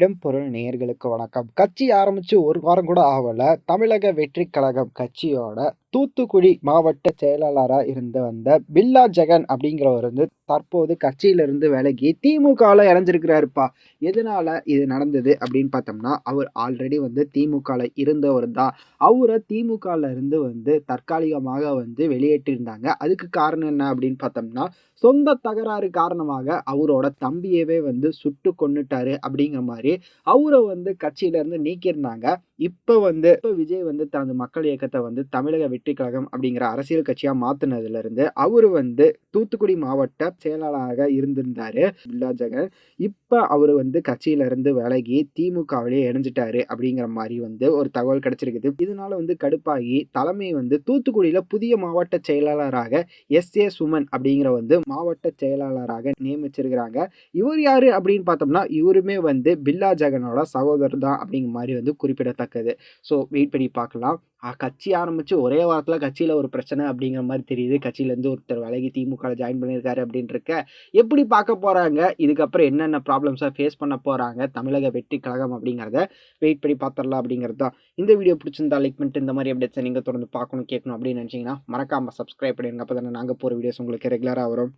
இடம்பொருள் நேயர்களுக்கு வணக்கம். கட்சி ஆரம்பிச்சு ஒரு வாரம் கூட ஆகல. தமிழக வெற்றி கழகம் கட்சியோட தூத்துக்குடி மாவட்ட செயலாளராக இருந்து வந்த பில்லா ஜெகன் அப்படிங்கிறவர் வந்து தற்போது கட்சியிலிருந்து விலகி திமுகவில் இணைஞ்சிருக்கிறாருப்பா. எதனால் இது நடந்தது அப்படின்னு பார்த்தோம்னா அவர் ஆல்ரெடி வந்து திமுகவில் இருந்தவர் தான். அவரை திமுகவில் இருந்து வந்து தற்காலிகமாக வந்து வெளியேற்றிருந்தாங்க. அதுக்கு காரணம் என்ன அப்படின்னு பார்த்தோம்னா சொந்த தகராறு காரணமாக அவரோட தம்பியவே வந்து சுட்டு கொன்னுட்டாரு அப்படிங்கிற மாதிரி அவரை வந்து கட்சியிலேருந்து நீக்கியிருந்தாங்க. இப்போ வந்து இப்போ விஜய் வந்து தனது மக்கள் இயக்கத்தை வந்து தமிழக வெற்றி கழகம் அப்படிங்கிற அரசியல் கட்சியாக மாத்தினதுல அவர் வந்து தூத்துக்குடி மாவட்ட செயலாளராக இருந்திருந்தார். பில்லா ஜெகன். இப்போ அவர் வந்து கட்சியிலேருந்து விலகி திமுகவிலேயே இணைஞ்சிட்டாரு அப்படிங்கிற மாதிரி வந்து ஒரு தகவல் கிடைச்சிருக்குது. இதனால வந்து கடுப்பாகி தலைமை வந்து தூத்துக்குடியில் புதிய மாவட்ட செயலாளராக எஸ் ஏ சுமன் அப்படிங்கிற வந்து மாவட்ட செயலாளராக நியமிச்சிருக்கிறாங்க. இவர் யார் அப்படின்னு பார்த்தோம்னா இவருமே வந்து பில்லா ஜெகனோட சகோதரர் தான் அப்படிங்கிற மாதிரி வந்து குறிப்பிடத்தக்கது. ஸோ வெயிட் பண்ணி பார்க்கலாம். கட்சி ஆரம்பித்து ஒரே வாரத்தில் கட்சியில் ஒரு பிரச்சனை அப்படிங்கிற மாதிரி தெரியுது. கட்சியிலேருந்து ஒருத்தர் விலகி திமுகவில் ஜாயின் பண்ணியிருக்காரு அப்படின்னு எப்படி பார்க்க போகிறாங்க இதுக்கப்புறம் என்னென்ன ப்ராப்ளம்ஸாக ஃபேஸ் பண்ண போகிறாங்க தமிழக வெற்றி கழகம் அப்படிங்கிறத வெயிட் பண்ணி பார்த்துடலாம் அப்படிங்கிறது தான். இந்த வீடியோ பிடிச்சிருந்தா லைக் பண்ணிட்டு இந்த மாதிரி அப்டேட்ஸை நீங்கள் தொடர்ந்து பார்க்கணும் கேட்கணும் அப்படின்னு நினச்சிங்கன்னா மறக்காமல் சப்ஸ்கிரைப் பண்ணிடுங்க. அப்போ தானே நாங்கள் போகிற வீடியோஸ் உங்களுக்கு ரெகுலராக வரும்.